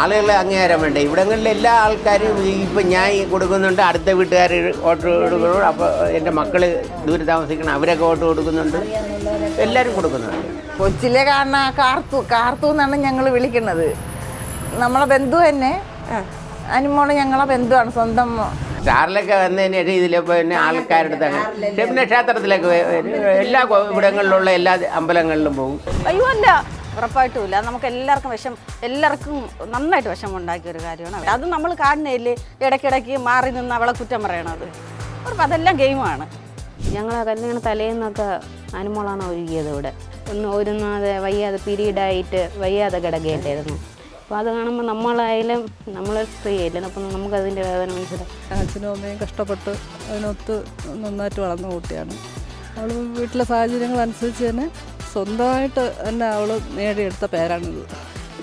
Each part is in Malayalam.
ആളുകളെ അങ്ങേരം വേണ്ട? ഇവിടങ്ങളിൽ എല്ലാ ആൾക്കാരും ഇപ്പം ഞാൻ ഈ കൊടുക്കുന്നുണ്ട് അടുത്ത വീട്ടുകാർ വോട്ട് കൊടുക്കുന്നു അപ്പോൾ എന്റെ മക്കൾ ദൂരെ താമസിക്കണം അവരൊക്കെ വോട്ട് കൊടുക്കുന്നുണ്ട്. എല്ലാവരും കൊടുക്കുന്നുണ്ട്. കൊച്ചിലെ കാണുന്ന കാർത്തു കാർത്തു എന്നാണ് ഞങ്ങൾ വിളിക്കുന്നത്. നമ്മളെ ബന്ധു തന്നെ. അനുമോൾ ഞങ്ങളെ ബന്ധുവാണ് സ്വന്തം സ്റ്റാറിലൊക്കെ വന്നതിന് ഇതിലെ പിന്നെ ആൾക്കാരുടെ തന്നെ. പിന്നെ ക്ഷേത്രത്തിലൊക്കെ എല്ലാ ഇവിടങ്ങളിലുള്ള എല്ലാ അമ്പലങ്ങളിലും പോകും. അയ്യോ അല്ല. ഉറപ്പായിട്ടുമില്ല. നമുക്ക് എല്ലാവർക്കും വിഷം എല്ലാവർക്കും നന്നായിട്ട് വിഷം ഉണ്ടാക്കിയ ഒരു കാര്യമാണ് അത്. നമ്മൾ കാണുന്നില്ലേ ഇടയ്ക്കിടയ്ക്ക് മാറി നിന്ന് അവളെ കുറ്റം പറയണത്. അവർക്ക് അതെല്ലാം ഗെയിമാണ്. ഞങ്ങൾ കല്യാണ തലേന്നൊക്കെ അനുമോളാണ് ഒഴുകിയത് ഇവിടെ? ഒന്ന് ഒരുന്നാതെ വയ്യാതെ പീരീഡായിട്ട് വയ്യാതെ കിടക്കേണ്ടായിരുന്നു. അപ്പോൾ അത് കാണുമ്പോൾ നമ്മളായാലും നമ്മൾ സ്ത്രീ സ്ത്രീയല്ലേ അപ്പം നമുക്കതിന്റെ വേദന മനസ്സിലാവും. അച്ഛനും അമ്മയും കഷ്ടപ്പെട്ട് അതിനൊത്ത് നന്നായിട്ട് വളർന്ന കുട്ടിയാണ്. അവൾ വീട്ടിലെ സാഹചര്യങ്ങൾ അനുസരിച്ച് തന്നെ സ്വന്തമായിട്ട് തന്നെ അവൾ നേടിയെടുത്ത പേരാണിത്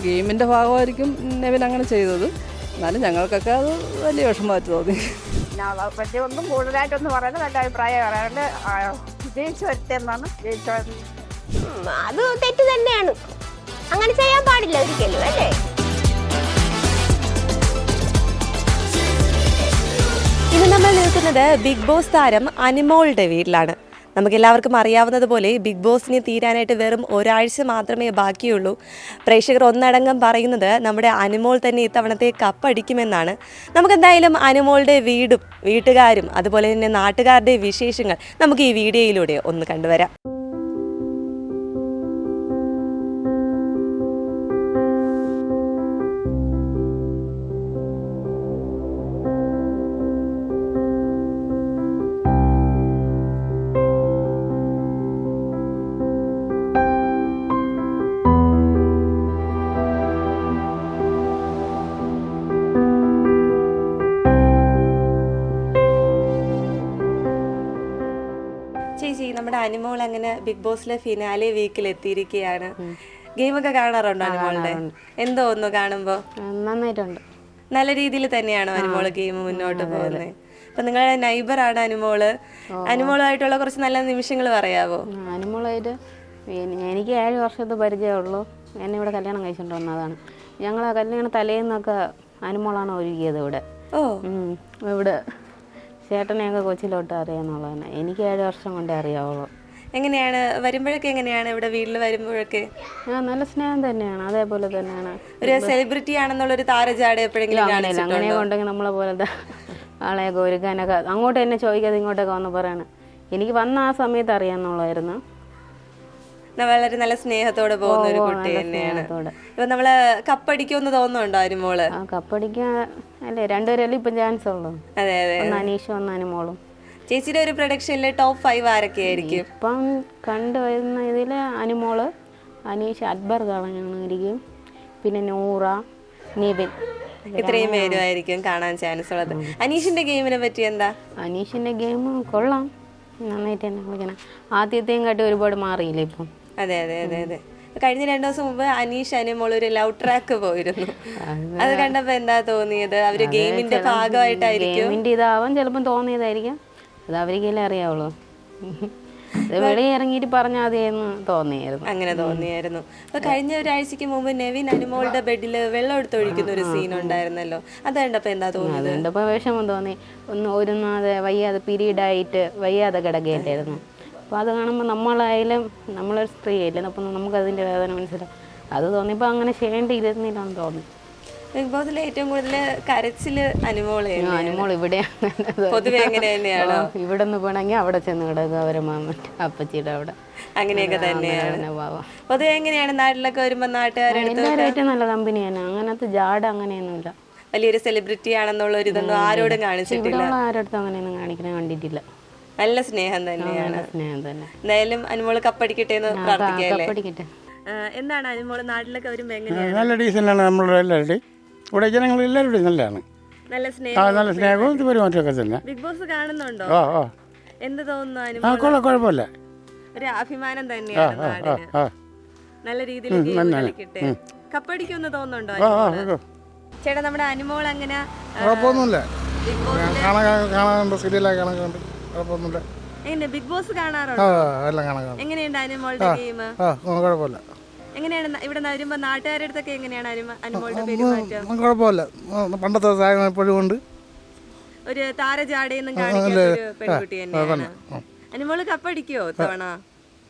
ഗെയിമിന്റെ ഭാഗമായിരിക്കും നെവിൻ അങ്ങനെ ചെയ്തത്. എന്നാലും ഞങ്ങൾക്കൊക്കെ അത് വലിയ വിഷമമായിട്ട് തോന്നി. പക്ഷേ ഒന്നും കൂടുതലായിട്ടൊന്നും പറയുന്നത് നല്ല അഭിപ്രായം പറയാണ്ട് ജയിച്ചു വരട്ടെന്നാണ് ജയിച്ചു അത് തെറ്റ് തന്നെയാണ്. അങ്ങനെ ചെയ്യാൻ പാടില്ല ഒരിക്കലും അല്ലേ? ഇന്ന് നമ്മൾ നിൽക്കുന്നത് ബിഗ് ബോസ് താരം അനിമോളുടെ വീട്ടിലാണ്. നമുക്ക് എല്ലാവർക്കും അറിയാവുന്നതുപോലെ ബിഗ് ബോസിനെ തീരാനായിട്ട് വെറും ഒരാഴ്ച മാത്രമേ ബാക്കിയുള്ളൂ. പ്രേക്ഷകർ ഒന്നടങ്കം പറയുന്നത് നമ്മുടെ അനുമോൾ തന്നെ ഇത്തവണത്തെ കപ്പടിക്കുമെന്നാണ് നമുക്കെന്തായാലും അനുമോളുടെ വീടും വീട്ടുകാരും അതുപോലെ തന്നെ നാട്ടുകാരുടെ വിശേഷങ്ങൾ നമുക്ക് ഈ വീഡിയോയിലൂടെ ഒന്ന് കണ്ടുവരാം. അനിമോൾ അങ്ങനെ ബിഗ് ബോസിലെ ഫിനാലെ വീക്കിൽ എത്തിയിരിക്കുകയാണ് ഗെയിമൊക്കെ കാണാറുണ്ടോ അനിമോളുടെ? എന്തോ ഒന്ന് കാണുമ്പോ? നന്നായിട്ടുണ്ട്. നല്ല രീതിയിൽ തന്നെയാണോ അനുമോൾ ഗെയിം മുന്നോട്ട് പോകുന്നത്? അപ്പൊ നിങ്ങളുടെ നൈബറാണ് അനുമോൾ. അനുമോളുമായിട്ടുള്ള കുറച്ച് നല്ല നിമിഷങ്ങൾ പറയാവോ? അനുമോളായിട്ട് എനിക്ക് ഏഴ് വർഷത്തെ പരിചയമുള്ളൂ എന്നെ ഇവിടെ കല്യാണം കഴിച്ചുകൊണ്ട് വന്നതാണ്. ഞങ്ങൾ ആ കല്യാണ തലേന്നൊക്കെ അനുമോളാണ് ഒരുക്കിയത് ഇവിടെ. ഓ. ഇവിടെ. ചേട്ടനെയൊക്കെ കൊച്ചിലോട്ട് അറിയാന്നുള്ളതാണ്. എനിക്ക് ഏഴ് വർഷം കൊണ്ടേ അറിയാവുള്ളൂ. എങ്ങനെയാണ്? വരുമ്പോഴൊക്കെ എങ്ങനെയാണ് ഇവിടെ വീട്ടിൽ വരുമ്പോഴൊക്കെ? ആ നല്ല സ്നേഹം തന്നെയാണ്. അതേപോലെ തന്നെയാണ്. ഒരു സെലിബ്രിറ്റി ആണെന്നുള്ള ഒരു താരജാട എപ്പോഴെങ്കിലും അങ്ങനെ ഉണ്ടെങ്കിൽ നമ്മളെ പോലെ ആളെയൊക്കെ ഒരുക്കാനൊക്കെ അങ്ങോട്ട് എന്നെ ചോദിക്കാതെ ഇങ്ങോട്ടൊക്കെ വന്ന് പറയണം. എനിക്ക് വന്ന ആ സമയത്ത് അറിയാന്നുള്ളായിരുന്നു. വളരെ നല്ല സ്നേഹത്തോടെ പോകുന്ന ഒരു കുട്ടി തന്നെയാണ്. ഇപ്പൊ നമ്മൾ കപ്പടിക്കുമെന്ന് തോന്നുന്നുണ്ടോ അരുമോൾ കപ്പടിക്കാൻ അല്ലേ? രണ്ടുപേരല്ലേ ഇപ്പം ചാൻസ് ഉള്ളൂ. അതെ അതെ ഒന്ന് അനീഷും ഒന്ന് അനുമോളും. ചേച്ചിയുടെ ഒരു പ്രൊഡക്ഷനിലെ ടോപ്പ് ഫൈവ് ആരൊക്കെ ആയിരിക്കും? ഇപ്പം കണ്ടുവരുന്ന ഇതിൽ അനുമോൾ അനീഷ് അക്ബർ കാണാനായിരിക്കും പിന്നെ നൂറ നിവിൻ. ഇത്രയും പേരുമായിരിക്കും കാണാൻ ചാൻസ് ഉള്ളത്. അനീഷിന്റെ ഗെയിമിനെ പറ്റി എന്താ? അനീഷിന്റെ ഗെയിം കൊള്ളാം. നന്നായിട്ട് തന്നെ കളിക്കണം. ആദ്യത്തെയും കാട്ടി ഒരുപാട് മാറിയില്ലേ ഇപ്പം? അതെ അതെ അതെ അതെ. കഴിഞ്ഞ രണ്ടു ദിവസം മുമ്പ് അനീഷ് അനുമോൾ ഒരു ലവ് ട്രാക്ക് പോയിരുന്നു. അത് കണ്ടപ്പോ എന്താ തോന്നിയത്? അവർ ഗെയിമിന്റെ ഭാഗമായിട്ടായിരിക്കും. ഗെയിമിന്റെ ഇതാവാൻ ചിലപ്പം തോന്നിയതായിരിക്കും. അത് അവർക്കല്ലേ അറിയാവുള്ളൂ. ഇറങ്ങിയിട്ട് പറഞ്ഞാൽ മതിയെന്ന് തോന്നിയായിരുന്നു. അങ്ങനെ തോന്നിയായിരുന്നു. അപ്പൊ കഴിഞ്ഞ ഒരാഴ്ചക്ക് മുമ്പ് നെവിൻ അനുമോളുടെ ബെഡിൽ വെള്ളം എടുത്തൊഴിക്കുന്ന ഒരു സീൻ ഉണ്ടായിരുന്നല്ലോ. അത് കണ്ടപ്പോ എന്താ തോന്നിയത്? വിഷമം തോന്നി. ഒന്ന് ഒരുന്നാതെ വയ്യാതെ പീരീഡായിട്ട് വയ്യാതെ കിടക്കുകയായിരുന്നു അപ്പോൾ അത് കാണുമ്പോൾ നമ്മളായാലും നമ്മളൊരു സ്ത്രീ ആയില്ലേ അപ്പം നമുക്കതിന്റെ വേദന മനസ്സിലാവും അത് തോന്നിയപ്പോൾ അങ്ങനെ ചെയ്യേണ്ടിയിരുന്നില്ലെന്ന് തോന്നി. ബിഗ് ബോസിൽ ഏറ്റവും കൂടുതൽ കരച്ചിൽ അനുമോളെ അനുമോൾ ഇവിടെയാണ് പൊതുവെ അങ്ങനെ തന്നെയാണ് ഇവിടെ നിന്ന് പോകണമെങ്കിൽ അവിടെ ചെന്ന് കിടക്കുക അവരെ മാമന്റെ അപ്പച്ചിയുടെ അവിടെ. അങ്ങനെയൊക്കെ തന്നെയാണ്. പൊതുവെ എങ്ങനെയാണ് നാട്ടിലൊക്കെ വരുമ്പോൾ എല്ലാവരുമായിട്ട് നല്ല കമ്പനിയാണ് അങ്ങനത്തെ ജാട അങ്ങനെയൊന്നുമില്ല. വലിയൊരു സെലിബ്രിറ്റി ആണെന്നുള്ള ഒരു ഇതൊന്നും ആരോടും കാണിച്ചിട്ടില്ല. ആരോടത്തും ആരടുത്തും അങ്ങനെയൊന്നും കാണിക്കാൻ കണ്ടിട്ടില്ല. നല്ല സ്നേഹം തന്നെയാണ്. നല്ല സ്നേഹം തന്നെ. എന്തായാലും അനുമോൾ കപ്പടിക്കട്ടെ. എന്ന് പ്രാർത്ഥിക്കല്ലേ എന്താണ് അനുമോൾ നാട്ടിലൊക്കെ വരുമ്പോ എങ്ങനെയാണ് നല്ല ഡീസന്റാണ് നമ്മളുടെ എല്ലാവരുടെയും. ഇവിടെ ജനങ്ങൾ എല്ലാവരുടെയും നല്ലതാണ്. നല്ല ആ സ്നേഹം നല്ല സ്നേഹവും പെരുമാറ്റമൊക്കെ തന്നെ. ബിഗ് ബോസ് കാണുന്നുണ്ടോ? ഓ എന്ത് തോന്നുന്നു ആ അനുമോൾ? കൊള്ളാം കുഴപ്പമില്ല. ഒരു അഭിമാനം ആ തന്നെയാണ് ആ ആ നാടിന്. ആ. നല്ല രീതിയിൽ. കളിക്കട്ടെ. കപ്പടിക്കുമെന്ന് തോന്നുന്നുണ്ടോ ആ ആ അനുമോൾ? ചേട്ടാ നമ്മുടെ അനുമോൾ അങ്ങനെ ആ, കുഴപ്പമൊന്നുമില്ല. ബിഗ് ബോസിലെ കാണാൻ കാണാൻ സീരിയലൊക്കെ കാണാൻ കണ്ട്. കുഴപ്പമൊന്നുമില്ല. എങ്ങനെ ബിഗ് ബോസ് കാണാറുണ്ടോ? എല്ലാം കാണും എങ്ങനെയുണ്ട് അനുമോളുടെ ഗെയിം? കുഴപ്പമില്ല. എങ്ങനെയാണ് ന- ഇവിടെ വരുമ്പോ നാട്ടുകാരുടെ അടുത്തൊക്കെ എങ്ങനെയാണ് അനുമ അനുമോളുടെ പെരുമാറ്റം? കുഴപ്പമില്ല. പണ്ടത്തെ സാധനം ഉണ്ട്. ഒരു താരജാടയൊന്നും കാണിക്കാത്ത ഒരു പെൺകുട്ടി തന്നെയാണ്. അനുമോൾ കപ്പടിക്കോ തവണ?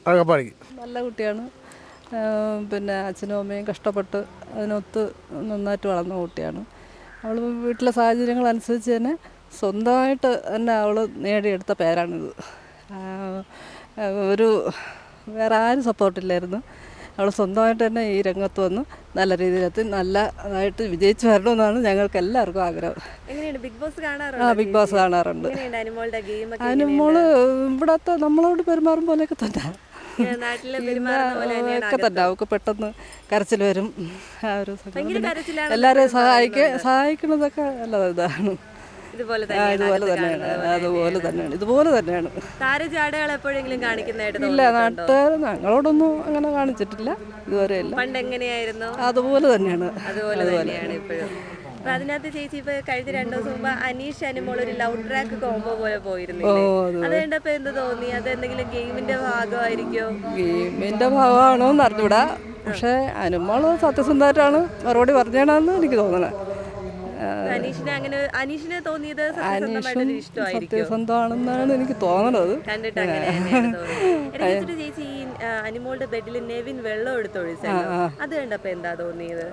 അതൊക്കെ പഠിക്കും നല്ല കുട്ടിയാണ്. പിന്നെ അച്ഛനും അമ്മയും കഷ്ടപ്പെട്ട് അതിനൊത്ത് നന്നായിട്ട് വളർന്ന കുട്ടിയാണ്. അവൾ വീട്ടിലെ സാഹചര്യങ്ങൾ അനുസരിച്ച് തന്നെ സ്വന്തമായിട്ട് തന്നെ അവൾ നേടിയെടുത്ത പേരാണിത്. ഒരു വേറെ ആരും സപ്പോർട്ടില്ലായിരുന്നു അവൾ സ്വന്തമായിട്ട് തന്നെ ഈ രംഗത്ത് വന്ന്. നല്ല രീതിയിലെത്തി നല്ലതായിട്ട് വിജയിച്ചു വരണമെന്നാണ് ഞങ്ങൾക്ക് എല്ലാവർക്കും ആഗ്രഹം. ആ ബിഗ് ബോസ് കാണാറുണ്ട്. അനുമോൾ ഇവിടത്തെ നമ്മളോട് പെരുമാറും പോലെയൊക്കെ തന്നെ. ഒക്കെ തന്നെ. അവൾക്ക് പെട്ടെന്ന് കരച്ചിൽ വരും. ആ ഒരു. എല്ലാവരെയും സഹായിക്കുക സഹായിക്കുന്നതൊക്കെ നല്ല ഇതാണ്. ഇതുപോലെ തന്നെയാണ് അതുപോലെ തന്നെയാണ്. ഇതുപോലെ തന്നെയാണ്. താരജാടകൾ എപ്പോഴെങ്കിലും കാണിക്കുന്നതായിട്ട് ഇല്ല? നാട്ടുകാർ ഞങ്ങളോടൊന്നും അങ്ങനെ കാണിച്ചിട്ടില്ല. ഇതുവരെ ഇല്ല. പണ്ട് എങ്ങനെയായിരുന്നു? അതുപോലെ തന്നെയാണ്. അതുപോലെ തന്നെയാണ് ഇപ്പോഴും. അപ്പൊ അതിനകത്ത് ചേച്ചി ഇപ്പൊ കഴിഞ്ഞ രണ്ടു ദിവസം മുമ്പ് അനീഷ് അനുമോൾ ഒരു ലവ് ട്രാക്ക് കോംബോ പോലെ പോയിരുന്നില്ലേ? അത് കണ്ടപ്പോ എന്ത് തോന്നി? അത് എന്തെങ്കിലും ഗെയിമിന്റെ ഭാഗമായിരിക്കോ? ഗെയിമിന്റെ ഭാഗമാണോ എന്ന് അറിഞ്ഞൂടാ പക്ഷേ അനുമോൾ സത്യസന്ധമായിട്ടാണ് മറുപടി പറഞ്ഞാണെന്ന് എനിക്ക് തോന്നണേ. അനീഷിനെ അങ്ങനെ അനീഷിനെ തോന്നിയത് സത്യസന്ധമായിട്ടൊരു ഇഷ്ടമായിരിക്കും? സത്യസന്ധമാണെന്നാണ് എനിക്ക് തോന്നണത്. കണ്ടിട്ട് അങ്ങനെ ചേച്ചി ഈ ബെഡിൽ നെവിൻ വെള്ളം എടുത്തൊഴിച്ചല്ലോ. അത് കണ്ടപ്പോ എന്താ തോന്നിയത്?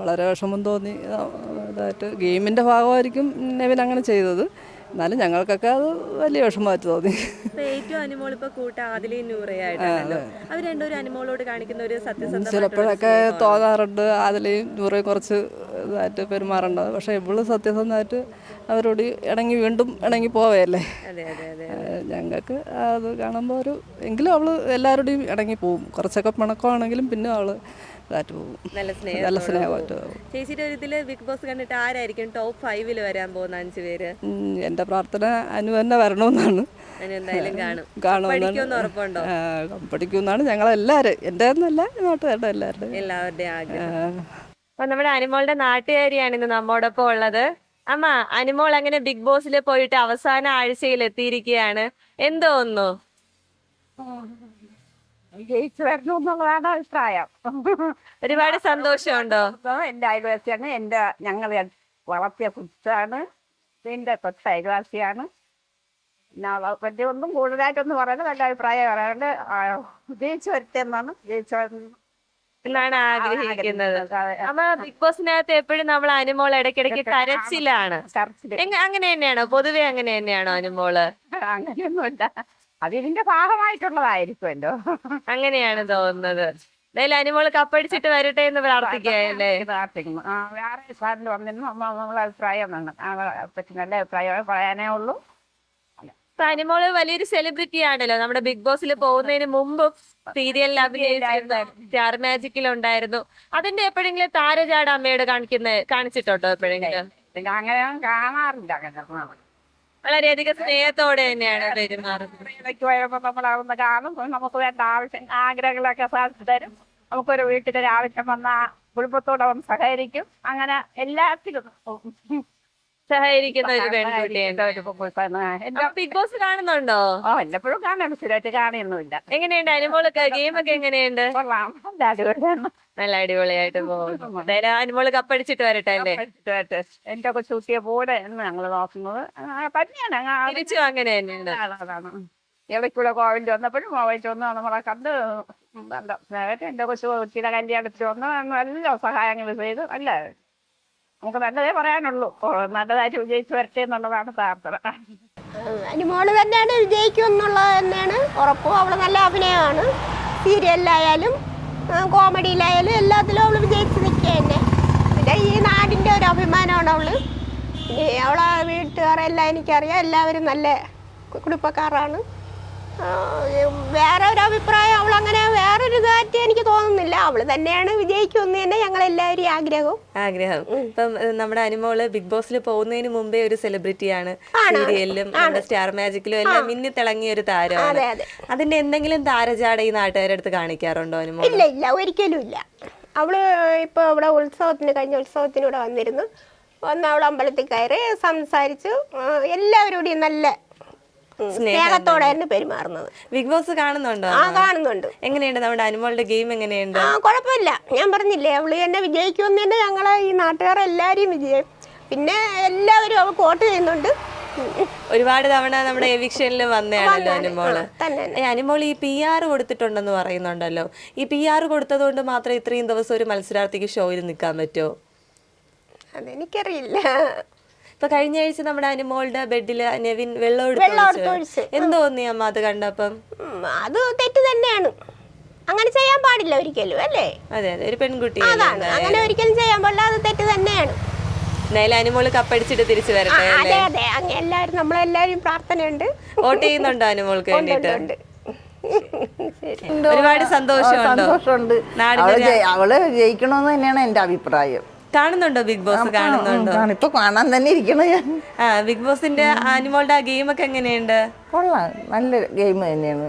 വളരെ വിഷമം തോന്നി. അതായിട്ട് ഗെയിമിന്റെ ഭാഗമായിരിക്കും നെവിൻ അങ്ങനെ ചെയ്തത്. എന്നാലും ഞങ്ങൾക്കൊക്കെ അത് വലിയ വിഷമമായിട്ട് തോന്നി. ഏറ്റവും അനുമോൾ ഇപ്പൊ കൂട്ട ആദിലയും നൂറയായിട്ടാണല്ലോ. അവർ രണ്ടുപേരും അനുമോളോട് കാണിക്കുന്ന ഒരു ചിലപ്പോഴൊക്കെ തോന്നാറുണ്ട് അതിലെയും നൂറയും കുറച്ച് ഇതായിട്ട് പെരുമാറേണ്ടത്. പക്ഷേ ഇവൾ സത്യസന്ധമായിട്ട് അവരോട് ഇണങ്ങി വീണ്ടും ഇണങ്ങി പോവയല്ലേ? ഞങ്ങൾക്ക് അത് കാണുമ്പോൾ ഒരു എങ്കിലും അവൾ എല്ലാവരോടും ഇണങ്ങി പോവും. കുറച്ചൊക്കെ പിണക്കമാണെങ്കിലും പിന്നെ അവൾ ഇതായിട്ട് പോവും. നല്ല സ്നേഹം നല്ല സ്നേഹമായിട്ട് പോവും. ചേച്ചിയുടെ ഒരു ഇതിൽ ബിഗ് ബോസ് കണ്ടിട്ട് ആരായിരിക്കും ടോപ്പ് വരാൻ പോകുന്ന അഞ്ച് പേര്? എന്റെ പ്രാർത്ഥന അനു തന്നെ വരണമെന്നാണ്. പഠിക്കുമെന്നാണ് ഞങ്ങളെല്ലാവരും. എന്റെ എന്നല്ല നാട്ടുകാരുടെ എല്ലാവരുടെയും. എല്ലാവരുടെയും ആഗ്രഹം. അപ്പൊ നമ്മുടെ അനുമോളുടെ നാട്ടുകാരിയാണ് ഇന്ന് നമ്മോടൊപ്പം ഉള്ളത്. അമ്മ അനുമോൾ അങ്ങനെ ബിഗ് ബോസിൽ പോയിട്ട് അവസാന ആഴ്ചയിൽ എത്തിയിരിക്കുകയാണ്. എന്തോന്നു ജയിച്ചു വരണം എന്നുള്ളതാണ് അഭിപ്രായം. ഒരുപാട് സന്തോഷമുണ്ടോ? എന്റെ അയൽവാസിയാണ് എന്റെ ഞങ്ങൾ വളർത്തിയ കുറ്റാണ് എന്റെ തൊട്ട അയൽവാസിയാണ്. പറ്റി ഒന്നും കൂടുതലായിട്ടൊന്നും പറയുന്നത് നല്ല അഭിപ്രായം പറയാണ്ട് ജയിച്ചു വരട്ടെന്നാണ് ജയിച്ചു വരുന്നത് എന്നാണ് ആഗ്രഹിക്കുന്നത്. അമ്മ ബിഗ് ബോസിനകത്ത് എപ്പോഴും നമ്മൾ അനുമോൾ ഇടയ്ക്കിടയ്ക്ക് കരച്ചിലാണ്. അങ്ങനെ തന്നെയാണോ? പൊതുവെ അങ്ങനെ തന്നെയാണോ അനുമോൾ? അങ്ങനെയൊന്നുമില്ല. അത് ഇതിന്റെ ഭാഗമായിട്ടുള്ളതായിരിക്കുമല്ലോ. അങ്ങനെയാണ് തോന്നുന്നത്. എന്തായാലും അനുമോൾ കപ്പടിച്ചിട്ട് വരട്ടെ എന്ന് പ്രാർത്ഥിക്കുകയല്ലേ പ്രാർത്ഥിക്കുന്നു. വേറെ സാറിന് വന്നിരുന്നു. നമ്മ നമ്മളെ അഭിപ്രായം പറ്റി നല്ല അഭിപ്രായമേ പറയാനേ ഉള്ളൂ. ഇപ്പൊ അനുമോൾ വലിയൊരു സെലിബ്രിറ്റി ആണല്ലോ. നമ്മുടെ ബിഗ് ബോസിൽ പോകുന്നതിന് മുമ്പും സീരിയലിൽ അഭിനയിച്ചിരുന്നു സ്റ്റാർ മാജിക്കിൽ ഉണ്ടായിരുന്നു. അതിന്റെ എപ്പോഴെങ്കിലും താരജാട അമ്മയോട് കാണിക്കുന്ന കാണിച്ചിട്ടുണ്ടോ എപ്പോഴെങ്കിലും? അങ്ങനെ കാണാറില്ല അങ്ങനെ വളരെയധികം സ്നേഹത്തോടെ തന്നെയാണ് പെരുമാറുന്നത്. നമ്മളാവുന്ന കാണും. നമുക്ക് വേണ്ട ആവശ്യം ആഗ്രഹങ്ങളൊക്കെ സാധിച്ചു തരും. നമുക്കൊരു വീട്ടിലൊരു ആവശ്യം വന്ന കുടുംബത്തോടൊപ്പം സഹകരിക്കും. അങ്ങനെ എല്ലാത്തിലും സഹകരിക്കുന്ന ഒരു പെൺകുട്ടിയാണ് എന്റെ ബിഗ് ബോസ് കാണുന്നുണ്ടോ? ഓ എല്ലപ്പോഴും കാണാൻ സ്ഥിരമായിട്ട് കാണുന്നില്ല എങ്ങനെയുണ്ട്? അനുമോളൊക്കെ ഗെയിമൊക്കെ എങ്ങനെയുണ്ട്? കൊള്ളാം. നല്ല അടിപൊളിയായിട്ട് പോകുന്നു. എന്തായാലും അനുമോൾ കപ്പടിച്ചിട്ട് വരട്ടെ അല്ലേ? എന്റെ ഒക്കെ ചൂട്ടിയ പോലെ എന്ന് ഞങ്ങൾ നോക്കുന്നത്. തന്നെയാണ്. തിരിച്ചും അങ്ങനെ തന്നെയാണ്. ഇടയ്ക്കൂടെ കോവിലിൽ വന്നപ്പോഴും കോവിലിൽ വന്ന് നമ്മളെ കണ്ട് നല്ല എന്റെ കൊച്ചു കൊച്ചിയുടെ കല്യാണത്തിൽ വന്ന് നല്ല സഹായങ്ങൾ ചെയ്ത്. നല്ല നമുക്ക് നല്ലതേ പറയാനുള്ളൂ. നല്ലതായിട്ട് വിജയിച്ചു വരട്ടെ എന്നുള്ളതാണ് പ്രാർത്ഥന. അനുമോൾ തന്നെയാണ് വിജയിക്കും എന്നുള്ളത് തന്നെയാണ്. ഉറപ്പും അവൾ നല്ല അഭിനയമാണ്. സീരിയലിലായാലും കോമഡിയിലായാലും എല്ലാത്തിലും അവൾ വിജയിച്ച് നിൽക്കുക തന്നെ. പിന്നെ ഈ നാടിന്റെ ഒരു അഭിമാനമാണ് അവൾ. അവളെ വീട്ടുകാരെല്ലാം എനിക്കറിയാം. എല്ലാവരും നല്ല കുടുംബക്കാരാണ്. വേറെ ഒരു അഭിപ്രായം. അവൾ അങ്ങനെ വേറൊരു കാറ്റ് എനിക്ക് തോന്നുന്നില്ല. അവൾ തന്നെയാണ് വിജയിക്കുമെന്ന് തന്നെ ഞങ്ങൾ എല്ലാവരും ആഗ്രഹവും. ആഗ്രഹം. ഇപ്പം നമ്മുടെ അനുമോൾ ബിഗ് ബോസിൽ പോകുന്നതിന് മുമ്പേ ഒരു സെലിബ്രിറ്റിയാണ് സീരിയലിലും നമ്മുടെ സ്റ്റാർ മാജിക്കിലും എല്ലാം മിന്നി തിളങ്ങിയ ഒരു താരമാണ്. അതെ അതെ. അതിന്റെ എന്തെങ്കിലും താരജാട ഈ നാട്ടുകാരുടെ അടുത്ത് കാണിക്കാറുണ്ടോ അനുമോൾ ഇല്ല ഇല്ല. ഒരിക്കലും ഇല്ല. അവൾ ഇപ്പൊ ഇവിടെ ഉത്സവത്തിന് കഴിഞ്ഞ ഉത്സവത്തിന് ഇവിടെ വന്നിരുന്നു. വന്ന് അവൾ അമ്പലത്തിൽ കയറി സംസാരിച്ചു. എല്ലാവരും എല്ലാവരോടും നല്ല സ്നേഹത്തോടെ തന്നെ പെരുമാറുന്നത്. ബിഗ് ബോസ് കാണുന്നുണ്ടോ ആ കാണുന്നുണ്ട്. എങ്ങനെയുണ്ട് നമ്മുടെ അനുമോളുടെ ഗെയിം എങ്ങനെയുണ്ട്? ആ കുഴപ്പമില്ല. ഞാൻ പറഞ്ഞില്ലേ അവൾ എന്നെ വിജയിക്കുമെന്ന് തന്നെ ഞങ്ങളെ ഈ നാട്ടുകാരെല്ലാവരെയും വിജയം പിന്നെ എല്ലാവരും അവൾ കോട്ട് ചെയ്യുന്നുണ്ട്. ഒരുപാട് തവണ നമ്മുടെ എവിക്ഷനിൽ വന്നതാണല്ലോ അനുമോൾ. അനുമോൾ ഈ പി ആർ കൊടുത്തിട്ടുണ്ടെന്ന് പറയുന്നുണ്ടല്ലോ. ഈ പി ആർ കൊടുത്തത് കൊണ്ട് മാത്രം ഇത്രയും ദിവസം ഒരു മത്സരാർത്ഥിക്ക് ഷോയിൽ നിൽക്കാൻ പറ്റുമോ? അതെനിക്കറിയില്ല. ഇപ്പൊ കഴിഞ്ഞ ആഴ്ച നമ്മുടെ അനുമോളുടെ ബെഡിൽ നെവിൻ വെള്ളം എടുത്ത്. എന്ത് തോന്നി അമ്മ അത് കണ്ടപ്പം? അത് തെറ്റ് തന്നെയാണ്. അങ്ങനെ ചെയ്യാൻ പാടില്ല ഒരിക്കലും അല്ലേ? അതെ അതെ ഒരു പെൺകുട്ടി അതാണ്. അങ്ങനെ ഒരിക്കലും ചെയ്യാൻ പാടില്ല അത് തെറ്റ് തന്നെയാണ്. എന്തായാലും അനുമോൾ കപ്പടിച്ചിട്ട് തിരിച്ചു വരട്ടെ അതെ അതെ. എല്ലാവരും നമ്മളെല്ലാവരും പ്രാർത്ഥനയുണ്ട്. വോട്ട് ചെയ്യുന്നുണ്ടോ അനുമോൾക്ക് വേണ്ടിട്ട്. ഒരുപാട് സന്തോഷമുണ്ടോ? അവൾ ജയിക്കണമെന്ന് തന്നെയാണ് എന്റെ അഭിപ്രായം. കാണുന്നുണ്ടോ ബിഗ് ബോസ് കാണുന്നുണ്ടോ. ഇപ്പൊ കാണാൻ തന്നെ ഇരിക്കണ ഞാൻ. ആ ബിഗ് ബോസിന്റെ അനുമോളുടെ ആ ഗെയിം ഒക്കെ എങ്ങനെയുണ്ട്? കൊള്ളാം. നല്ല ഗെയിം തന്നെയാണ്.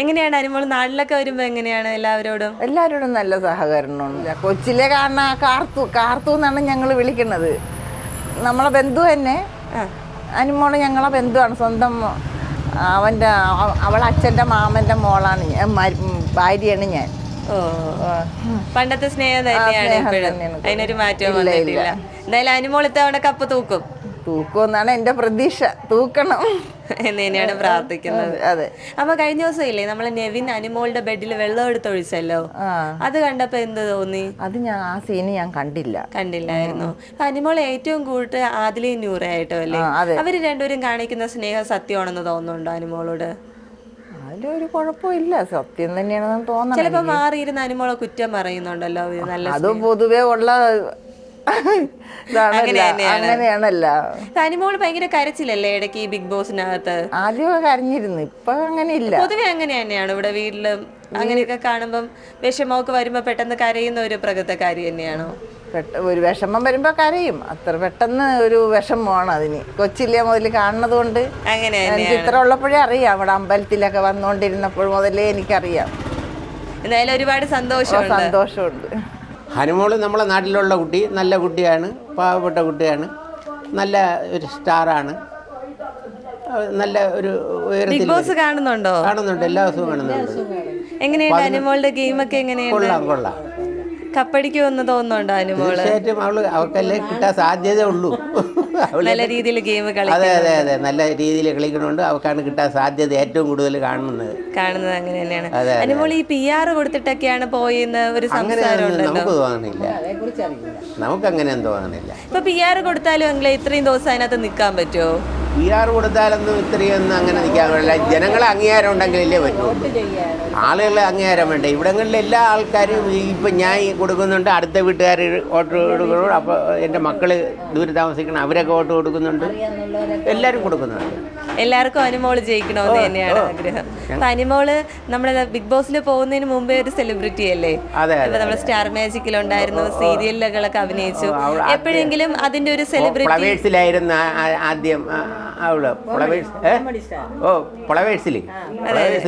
എങ്ങനെയാണ് അനുമോൾ നാട്ടിലൊക്കെ വരുമ്പോ എങ്ങനെയാണ് എല്ലാവരോടും? എല്ലാവരോടും നല്ല സഹകരണമുണ്ട്. കൊച്ചിലെ കാണുന്ന കാർത്തു കാർത്തു എന്നാണ് ഞങ്ങൾ വിളിക്കുന്നത്. നമ്മളെ ബന്ധു തന്നെ. അനുമോൾ ഞങ്ങളെ ബന്ധുവാണ്. സ്വന്തം അവന്റെ അവളെ അച്ഛന്റെ മാമന്റെ മോളാണ് ഞാൻ ഭാര്യയാണ് ഞാൻ. ഓ പണ്ടത്തെ സ്നേഹം തന്നെയാണ് ഇപ്പോഴും. അതിനൊരു മാറ്റവും വന്നിട്ടില്ല. എന്തായാലും അനുമോൾ ഇത്തവണ കപ്പ് തൂക്കും. തൂക്കുമെന്നാണ് എന്റെ പ്രതീക്ഷ. തൂക്കണം. എന്ന് തന്നെയാണ് പ്രാർത്ഥിക്കുന്നത്. അതെ അപ്പൊ കഴിഞ്ഞ ദിവസം ഇല്ലേ നമ്മൾ നെവിൻ അനുമോളുടെ ബെഡിൽ വെള്ളം എടുത്തൊഴിച്ചല്ലോ? ആ. അത് കണ്ടപ്പോ എന്ത് തോന്നി? അത് ഞാൻ ആ സീന് ഞാൻ കണ്ടില്ല. കണ്ടില്ലായിരുന്നു. അനുമോൾ ഏറ്റവും കൂടുതൽ ആദിലയും നൂറായിട്ടോ അല്ലേ? അവർ രണ്ടുപേരും കാണിക്കുന്ന സ്നേഹം സത്യമാണെന്ന് തോന്നുന്നുണ്ടോ അനുമോളോട്? അതിലൊരു കുഴപ്പമില്ല. സത്യം തന്നെയാണെന്ന് തോന്നുന്നു ചിലപ്പോ മാറിയിരുന്ന അനുമോളെ കുറ്റം പറയുന്നുണ്ടല്ലോ നല്ല അത് പൊതുവേ ഉള്ള അങ്ങനെയാണല്ല. അനുമോൾ ഭയങ്കര കരച്ചിലല്ലേ ഇടയ്ക്ക് ഈ ബിഗ് ബോസിനകത്ത്? ആദ്യമൊക്കെ കരഞ്ഞിരുന്നു ഇപ്പൊ അങ്ങനെ ഇല്ല പൊതുവെ അങ്ങനെ തന്നെയാണ്. ഇവിടെ വീട്ടിലും അങ്ങനെയൊക്കെ കാണുമ്പം വിഷമമൊക്കെ വരുമ്പോ പെട്ടെന്ന് കരയുന്ന ഒരു പ്രകൃതക്കാരി തന്നെയാണോ? പെട്ട ഒരു വിഷമം വരുമ്പോ കരയും. അത്ര പെട്ടെന്ന് ഒരു വിഷമമാണ് അതിന്. കൊച്ചില്ല മുതൽ കാണുന്നത് കൊണ്ട് അങ്ങനെ എനിക്ക് തന്നെയാണ്. ഇത്ര ഉള്ളപ്പോഴേ അറിയാം. അവിടെ അമ്പലത്തിലൊക്കെ വന്നുകൊണ്ടിരുന്നപ്പോൾ മുതലേ എനിക്കറിയാം. എന്തായാലും ഒരുപാട് സന്തോഷം സന്തോഷമുണ്ട്. ഹനുമോൾ നമ്മളെ നാട്ടിലുള്ള കുട്ടി നല്ല കുട്ടിയാണ് പാവപ്പെട്ട കുട്ടിയാണ് നല്ല ഒരു സ്റ്റാറാണ്. നല്ല ഒരു ബിഗ് ബോസ് കാണുന്നുണ്ടോ? കാണുന്നുണ്ട് എല്ലാ ദിവസവും കാണുന്നുണ്ട്. എങ്ങനെയാണ് ഹനുമോളുടെ ഗെയിമൊക്കെ എങ്ങനെയാണ് കൊള്ളാം കൊള്ളാം. കപ്പടിക്കുമെന്ന് തോന്നുന്നുണ്ടോ അനുമോൾ തീർച്ചയായിട്ടും അവൾ അവൾക്കല്ലേ കിട്ടാൻ സാധ്യത ഉള്ളൂ. അവൾ നല്ല രീതിയിൽ ഗെയിം അതെ കളിക്കുന്നത് അതെ അതെ. നല്ല രീതിയിൽ കളിക്കണോണ്ട് അവൾക്കാണ് കിട്ടാൻ സാധ്യത ഏറ്റവും കൂടുതൽ കാണുന്നത്. കാണുന്നത് അങ്ങനെ തന്നെയാണ്. അതെ, അതെ. അനുമോൾ ഈ പി ആർ കൊടുത്തിട്ടൊക്കെയാണ് പോയിന്ന് ഒരു സംസാരം അങ്ങനെയൊന്നും ഉണ്ടല്ലോ നമുക്ക് തോന്നണില്ല. നമുക്ക് അങ്ങനെയൊന്നും തോന്നുന്നില്ല ഇപ്പൊ പി ആർ കൊടുത്താലും എങ്കിലേ ഇത്രയും ദിവസം അതിനകത്ത് നിൽക്കാൻ പറ്റുമോ? പി ആർ കൊടുത്താലൊന്നും ഇത്രയൊന്നും അങ്ങനെ നിൽക്കാൻ കഴിയില്ല ജനങ്ങളെ അംഗീകാരം ഉണ്ടെങ്കിലല്ലേ പറ്റുള്ളൂ ആളുകളെ അങ്ങേരം വേണ്ട? ഇവിടങ്ങളിൽ എല്ലാ ആൾക്കാരും ഇപ്പം ഞാൻ കൊടുക്കുന്നുണ്ട് അടുത്ത വീട്ടുകാർ വോട്ട് കൊടുക്കുന്നുണ്ട് അപ്പോൾ എന്റെ മക്കൾ ദൂരെ താമസിക്കണം അവരൊക്കെ വോട്ട് കൊടുക്കുന്നുണ്ട്. എല്ലാവരും കൊടുക്കുന്നുണ്ട്. എല്ലാവർക്കും അനുമോൾ ജയിക്കണമെന്ന് തന്നെയാണ് ആഗ്രഹം. അപ്പൊ അനുമോൾ നമ്മുടെ ബിഗ് ബോസിൽ പോകുന്നതിന് മുമ്പേ ഒരു സെലിബ്രിറ്റി അല്ലേ? അതെ ഇപ്പൊ നമ്മുടെ സ്റ്റാർ മാജിക്കിൽ ഉണ്ടായിരുന്നു സീരിയലുകളൊക്കെ അഭിനയിച്ചു. എപ്പോഴെങ്കിലും അതിന്റെ ഒരു സെലിബ്രിറ്റി ആദ്യം അവൾ. ഓ ഫ്ലവേഴ്സിൽ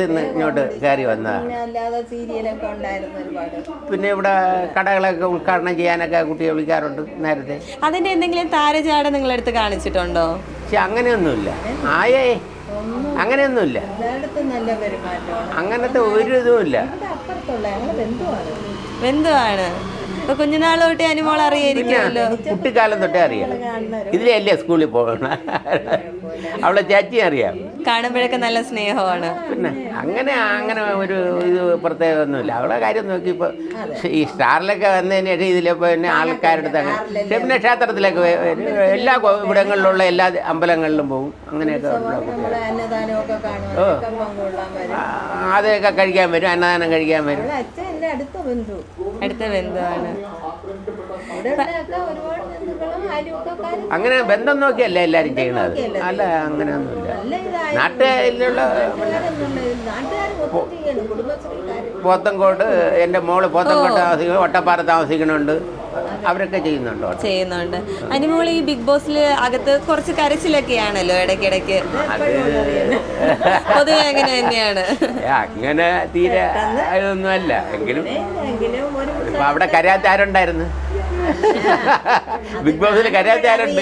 നിന്ന് ഇങ്ങോട്ട് കയറി വന്നതാണ് അല്ലാതെ സീരിയലൊക്കെ ഉണ്ടായിരുന്നു ഒരുപാട്. പിന്നെ ഇവിടെ കടകളൊക്കെ ഉദ്ഘാടനം ചെയ്യാനൊക്കെ കുട്ടിയെ വിളിക്കാറുണ്ട് നേരത്തെ. അതിന്റെ എന്തെങ്കിലും താരചാട നിങ്ങളെടുത്ത് കാണിച്ചിട്ടുണ്ടോ? പക്ഷെ അങ്ങനെയൊന്നുമില്ല. ആയേ അങ്ങനെയൊന്നുമില്ല. അങ്ങനത്തെ ഒരു ഇതുമില്ല. അപ്പുറത്തുള്ള ബന്ധുവാണ്. ബന്ധുവാണ്. ഇപ്പൊ കുഞ്ഞുനാൾ തൊട്ടേ അനുമോൾ അറിയായിരിക്കുമല്ലോ. കുട്ടിക്കാലം തൊട്ടേ അറിയാം. ഇതിലല്ലേ സ്കൂളിൽ പോകണ? അവളെ ചേച്ചി അറിയാം. കാണുമ്പോഴൊക്കെ നല്ല സ്നേഹമാണ്. പിന്നെ അങ്ങനെ അങ്ങനെ ഒരു ഇത് പ്രത്യേകത ഒന്നുമില്ല അവളെ കാര്യം നോക്കി ഇപ്പോൾ ഈ സ്റ്റാറിലൊക്കെ വന്നതിന് ശേഷം ഇതിലിപ്പോൾ പിന്നെ ആൾക്കാരുടെ അടുത്ത് അങ്ങനെ പിന്നെ ക്ഷേത്രത്തിലൊക്കെ എല്ലാ ഇവിടങ്ങളിലുള്ള എല്ലാ അമ്പലങ്ങളിലും പോകും. അങ്ങനെയൊക്കെ ഓ. അതൊക്കെ കഴിക്കാൻ വരും അന്നദാനം കഴിക്കാൻ വരും. അച്ഛൻ അടുത്ത ബന്ധു. അടുത്ത ബന്ധുവാണ്. അങ്ങനെ ബന്ധം നോക്കിയല്ല എല്ലാരും ചെയ്യണത് അല്ല അങ്ങനെയൊന്നുമില്ല. നാട്ടിലുള്ള പോത്തങ്കോട്ട് എന്റെ മോൾ പോത്തങ്കോട്ട് താമസിക്കുന്നു ഒട്ടപ്പാറ താമസിക്കുന്നുണ്ട്. അവരൊക്കെ ചെയ്യുന്നുണ്ട്. ചെയ്യുന്നുണ്ട്. അനുമോൾ ഈ ബിഗ് ബോസിൽ അകത്ത് കുറച്ച് കരച്ചിലൊക്കെയാണല്ലോ ഇടയ്ക്കിടയ്ക്ക്. പൊതുവെ അങ്ങനെ തന്നെയാണ്. അങ്ങനെ തീരെ ഇതൊന്നുമല്ല. എങ്കിലും എങ്കിലും അവിടെ കരയാത്ത ആരുണ്ടായിരുന്നു? ബിഗ് ബോസിൽ കരയാത്ത ആരുണ്ട്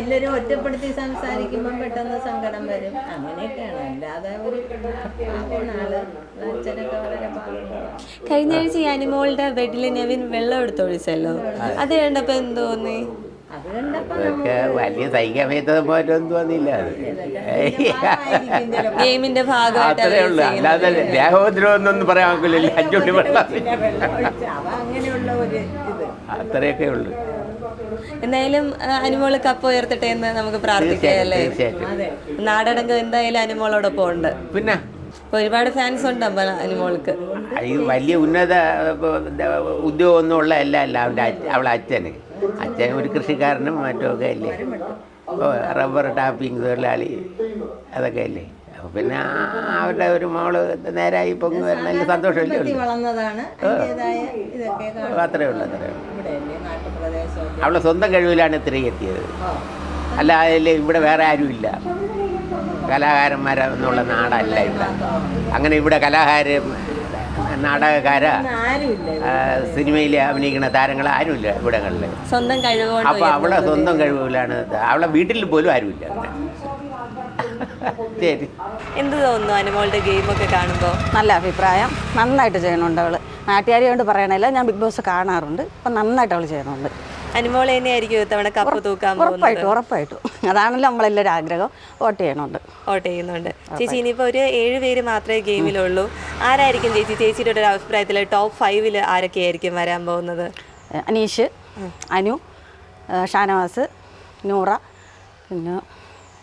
എല്ലാരും ഒറ്റപ്പെടുത്തി സംസാരിക്കുമ്പോൾ പെട്ടെന്ന് സങ്കടം വരും. അങ്ങനെയൊക്കെയാണ്. അല്ലാതെ ഒരു കഴിഞ്ഞ ആഴ്ച ഈ അനിമോളുടെ ബെഡിൽ നെവിൻ വെള്ളം എടുത്തൊഴിച്ചല്ലോ അത്. കണ്ടപ്പോ എന്ത് തോന്നി? അത് വലിയ തോന്നിയില്ല അത്. ഗെയിമിന്റെ ഭാഗമായിട്ട് അത്രേ ഉള്ളൂ. അല്ലാതെ ദേഹോദ്രവം ഒന്നും പറയാൻ നോക്കില്ല അഞ്ചുണ്ടി വെള്ളം അവ അങ്ങനെയുള്ള ഒരു അത്രയൊക്കെ ഉള്ളൂ. എന്തായാലും അനുമോൾ കപ്പ് ഉയർത്തട്ടെ എന്ന് നമുക്ക് പ്രാർത്ഥിക്കാം അല്ലേ? നാടടങ്കം എന്തായാലും അനുമോളോടൊപ്പം ഉണ്ട്. പിന്നെ? ഒരുപാട് ഫാൻസ് ഉണ്ട് അനുമോൾക്ക്. ഈ വലിയ ഉന്നത ഉദ്യോഗമൊന്നും ഉള്ള അല്ല അല്ല അവന്റെ അവളെ അച്ഛന്. അച്ഛൻ ഒരു കൃഷിക്കാരനും മറ്റുമൊക്കെ അല്ലേ? റബ്ബർ ടാപ്പിംഗ് തൊഴിലാളി അതൊക്കെ അല്ലേ? പിന്നെ അവരുടെ ഒരു മോൾ നേരായി പൊങ്ങി വരുന്നതിൽ സന്തോഷമല്ലേ ഉള്ളൂ അത്രേ ഉള്ളൂ അത്രേ ഉള്ളൂ. അല്ലേ അവളുടെ സ്വന്തം കഴിവിലാണ് ഇത്രയും എത്തിയത്. അല്ലാതെ ഇവിടെ വേറെ ആരുമില്ല. കലാകാരന്മാരെന്നുള്ള നാടല്ല ഇവിടെ. അങ്ങനെ ഇവിടെ കലാകാര നാടകക്കാര. സിനിമയിൽ അഭിനയിക്കുന്ന താരങ്ങൾ ആരുമില്ല ഇവിടങ്ങളിൽ സ്വന്തം കഴിവ് അപ്പോൾ അവളെ സ്വന്തം കഴിവിലാണ്. അവളെ വീട്ടിൽ പോലും ആരുമില്ല ശരി. എന്ത് തോന്നുന്നു അനുമോളുടെ ഗെയിമൊക്കെ കാണുമ്പോൾ നല്ല അഭിപ്രായം. നന്നായിട്ട് ചെയ്യണുണ്ട് അവൾ നാട്ടുകാരി കൊണ്ട് പറയണല്ല ഞാൻ ബിഗ് ബോസ് കാണാറുണ്ട്. അപ്പം നന്നായിട്ട് അവൾ ചെയ്യണുണ്ട് അനിമോൾ തന്നെയായിരിക്കും ഇത്തവണ കപ്പ് തൂക്കാൻ പോകുന്നത്? ഉറപ്പായിട്ടും. ഉറപ്പായിട്ടും അതാണല്ലോ നമ്മളെല്ലാവരും ആഗ്രഹം. വോട്ട് ചെയ്യണുണ്ട്. വോട്ട് ചെയ്യുന്നുണ്ട്. ചേച്ചി ഇനിയിപ്പോ ഒരു ഏഴ് പേര് മാത്രമേ ഗെയിമിലുള്ളൂ. ആരായിരിക്കും ചേച്ചി? ചേച്ചിയുടെ ഒരു അഭിപ്രായത്തിൽ ടോപ്പ് ഫൈവിൽ ആരൊക്കെയായിരിക്കും വരാൻ പോകുന്നത്? അനീഷ് അനു ഷാനവാസ് നൂറ പിന്നെ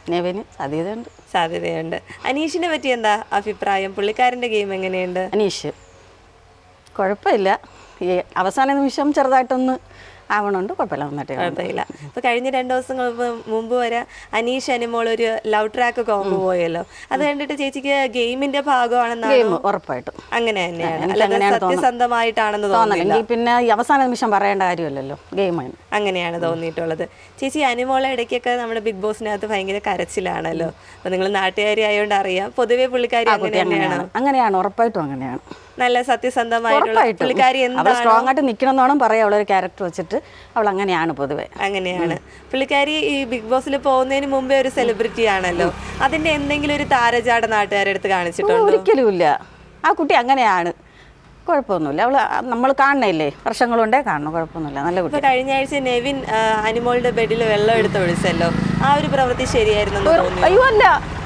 നെവിന് സാധ്യതയുണ്ട്. സാധ്യതയുണ്ട്. അനീഷിനെ പറ്റി എന്താ അഭിപ്രായം? പുള്ളിക്കാരന്റെ ഗെയിം എങ്ങനെയുണ്ട്? അനീഷ് കുഴപ്പമില്ല. ഈ അവസാന നിമിഷം ചെറുതായിട്ടൊന്ന് ആവണുണ്ട് കുഴപ്പമില്ല നന്നായിട്ട് കുഴപ്പമില്ല ഇപ്പൊ കഴിഞ്ഞ രണ്ട് ദിവസം മുമ്പ് വരെ അനീഷ് അനിമോൾ ഒരു ലവ് ട്രാക്ക് കോമ്പ് പോയല്ലോ. അത് കണ്ടിട്ട് ചേച്ചിക്ക് ഗെയിമിന്റെ ഭാഗമാണെന്നാണ്? ഉറപ്പായിട്ടും. അങ്ങനെ തന്നെയാണ്. അല്ലാതെ. സത്യസന്ധമായിട്ടാണെന്ന് തോന്നുന്നില്ല. പിന്നെ അവസാന നിമിഷം പറയേണ്ട കാര്യമല്ലല്ലോ. ഗെയിമാണ് അങ്ങനെയാണ് തോന്നിയിട്ടുള്ളത്. ചേച്ചി അനിമോളെ ഇടയ്ക്കൊക്കെ നമ്മുടെ ബിഗ് ബോസിനകത്ത് ഭയങ്കര കരച്ചിലാണല്ലോ. അപ്പൊ നിങ്ങൾ നാട്ടുകാരി ആയതുകൊണ്ട് അറിയാം. പൊതുവേ പുള്ളിക്കാരി അങ്ങനെയാണ്. അങ്ങനെയാണ് ഉറപ്പായിട്ടും അങ്ങനെയാണ്. നല്ല സത്യസന്ധമായിട്ടുള്ള പുള്ളിക്കാരി അവൾ എന്താണോ? സ്ട്രോങ് ആയിട്ട് നിൽക്കണമെന്നോണം പറയാം. അവളൊരു ക്യാരക്ടർ വെച്ചിട്ട് അവൾ അങ്ങനെയാണ് പൊതുവെ. അങ്ങനെയാണ്. പുള്ളിക്കാരി ഈ ബിഗ് ബോസിൽ പോകുന്നതിന് മുമ്പേ ഒരു സെലിബ്രിറ്റി ആണല്ലോ. അതിന്റെ എന്തെങ്കിലും ഒരു താരജാട നാട്ടുകാരുടെ അടുത്ത് കാണിച്ചിട്ടുണ്ടോ? ഒരിക്കലും ഇല്ല ആ കുട്ടി അങ്ങനെയാണ്. കുഴപ്പമൊന്നുമില്ല. അവൾ നമ്മൾ കാണണില്ലേ വർഷങ്ങൾ കൊണ്ടേ കാണണം. കുഴപ്പമൊന്നുമില്ല. നല്ല കുട്ടി. കഴിഞ്ഞ ആഴ്ച നെവിൻ അനിമോളുടെ ബെഡിൽ വെള്ളം എടുത്ത് ഒഴിച്ചല്ലോ. ആ ഒരു പ്രവൃത്തി ശരിയായിരുന്നു അയ്യോ അല്ല.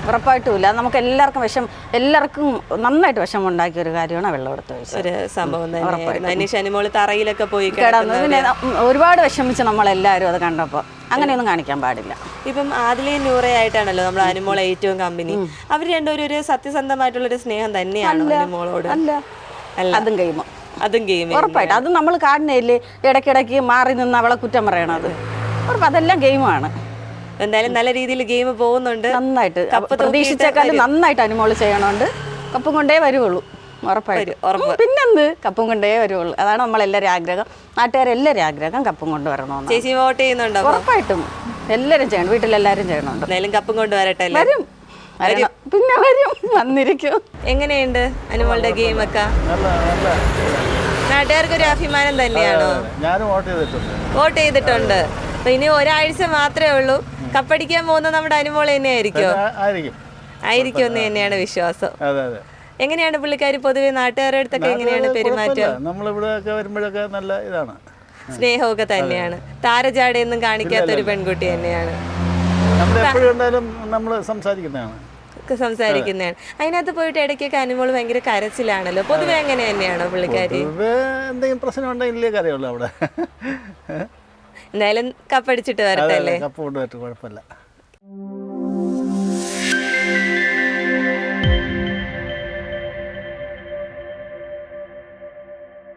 ഉറപ്പായിട്ടും ഇല്ല നമുക്ക് എല്ലാവർക്കും വിഷം എല്ലാവർക്കും നന്നായിട്ട് വിഷമം ഉണ്ടാക്കിയ ഒരു കാര്യമാണ് വെള്ളമെടുത്ത് ഒരു സംഭവം തറയിലൊക്കെ പോയി കിടന്നു പിന്നെ ഒരുപാട് വിഷമിച്ച് നമ്മളെല്ലാവരും അത് കണ്ടപ്പോൾ അങ്ങനെയൊന്നും കാണിക്കാൻ പാടില്ല. ഇപ്പം ആദിലേ നൂറയായിട്ടാണല്ലോ നമ്മൾ അനിമോൾ ഏറ്റവും കമ്പനി. അവർ രണ്ടുപേരും ഒരു സത്യസന്ധമായിട്ടുള്ള ഒരു സ്നേഹം തന്നെയാണ് അനിമോളോട്. അതും കഴിയുമ്പോൾ അതും ഗെയിം ഉറപ്പായിട്ട്. അത് നമ്മൾ കാണുന്നില്ലേ ഇടയ്ക്കിടയ്ക്ക് മാറി നിന്ന് അവളെ കുറ്റം പറയണത്. ഉറപ്പ് അതെല്ലാം ഗെയിമാണ്. എന്തായാലും നല്ല രീതിയിൽ ഗെയിം പോകുന്നുണ്ട്. നന്നായിട്ട്. പ്രതീക്ഷിച്ചേക്കാളും നന്നായിട്ട് അനുമോൾ ചെയ്യണോണ്ട് കപ്പും കൊണ്ടേ വരുവുള്ളൂ. ഉറപ്പായിട്ട്. പിന്നെന്ത്? കപ്പും കൊണ്ടേ വരുവുള്ളൂ. അതാണ് നമ്മളെല്ലാവരും ആഗ്രഹം. നാട്ടുകാരെല്ലാവരും ആഗ്രഹം കപ്പും കൊണ്ട് വരണമെന്ന് ചേച്ചി വോട്ട് ചെയ്യുന്നുണ്ടോ? ഉറപ്പായിട്ടും. എല്ലാവരും ചെയ്യണം. വീട്ടിലെല്ലാരും ചെയ്യണുണ്ട്. എന്തായാലും കപ്പും കൊണ്ട് വരട്ടെ വരും. പിന്നെ വരും. വന്നിരിക്കും. എങ്ങനെയുണ്ട് അനുമോളുടെ ഗെയിം ഒക്കെ നാട്ടുകാർക്ക് ഒരു അഭിമാനം തന്നെയാണോ? ഞാനും വോട്ട് ചെയ്തിട്ടുണ്ട്. വോട്ട് ചെയ്തിട്ടുണ്ട്. അപ്പൊ ഇനി ഒരാഴ്ച മാത്രമേ ഉള്ളൂ. കപ്പടിക്കാൻ പോകുന്ന നമ്മുടെ അനുമോൾ തന്നെയായിരിക്കും ആയിരിക്കും. ആയിരിക്കും എന്ന് തന്നെയാണ് വിശ്വാസം. അതെ അതെ. എങ്ങനെയാണ് പുള്ളിക്കാരി പൊതുവെ നാട്ടുകാരുടെ അടുത്തൊക്കെ എങ്ങനെയാണ് പെരുമാറ്റം? നമ്മളിവിടെ വരുമ്പോഴൊക്കെ നല്ല ഇതാണ്. സ്നേഹമൊക്കെ തന്നെയാണ്. താരജാടയൊന്നും കാണിക്കാത്ത ഒരു പെൺകുട്ടി തന്നെയാണ്. നമ്മൾ സംസാരിക്കുന്നതാണ്. സംസാരിക്കുന്നതാണ്. അതിനകത്ത് പോയിട്ട് ഇടയ്ക്കൊക്കെ അനുമോൾ ഭയങ്കര കരച്ചിലാണല്ലോ. പൊതുവെ അങ്ങനെ തന്നെയാണോ പുള്ളിക്കാരി? എന്തെങ്കിലും പ്രശ്നം ഉണ്ടെങ്കിലേ കരയുള്ളൂ അവിടെ. എന്തായാലും കപ്പടിച്ചിട്ട് വരട്ടെ അല്ലേ? കപ്പ് കൊണ്ടുപോയിട്ട് കുഴപ്പമില്ല.